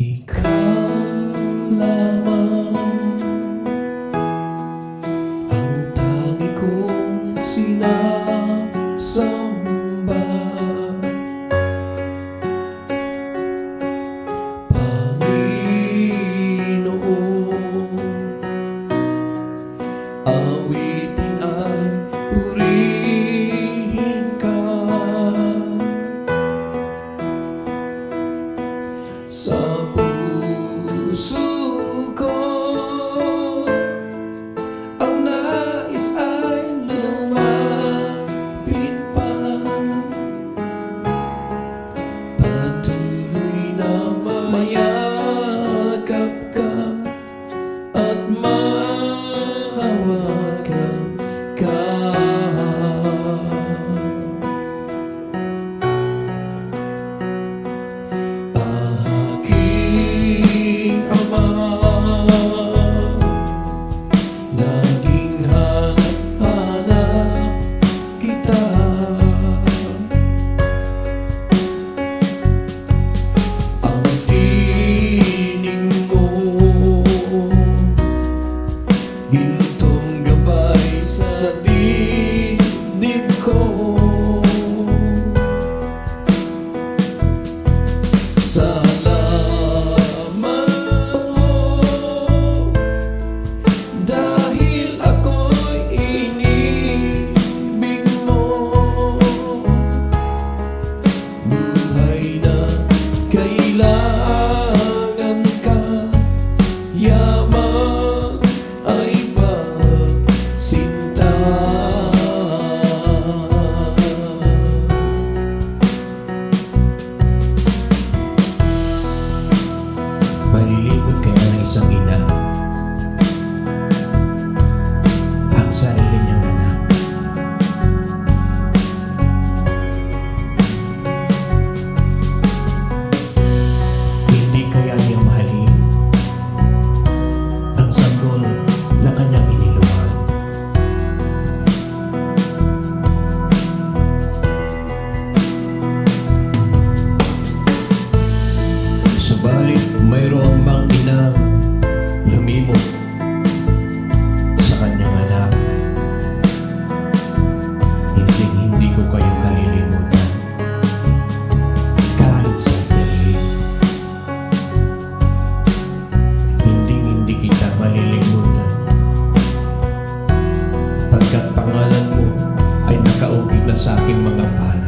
Ikaw lamang ang tangi kong sinabi Mayroon bang inang lumimot sa kanyang anak? Hindi, hindi ko kayo kalilimutan. Kahit sandali. Hindi, hindi kita malilimutan. Pagkat pangalan mo ay nakaugit na sa aking mga pala.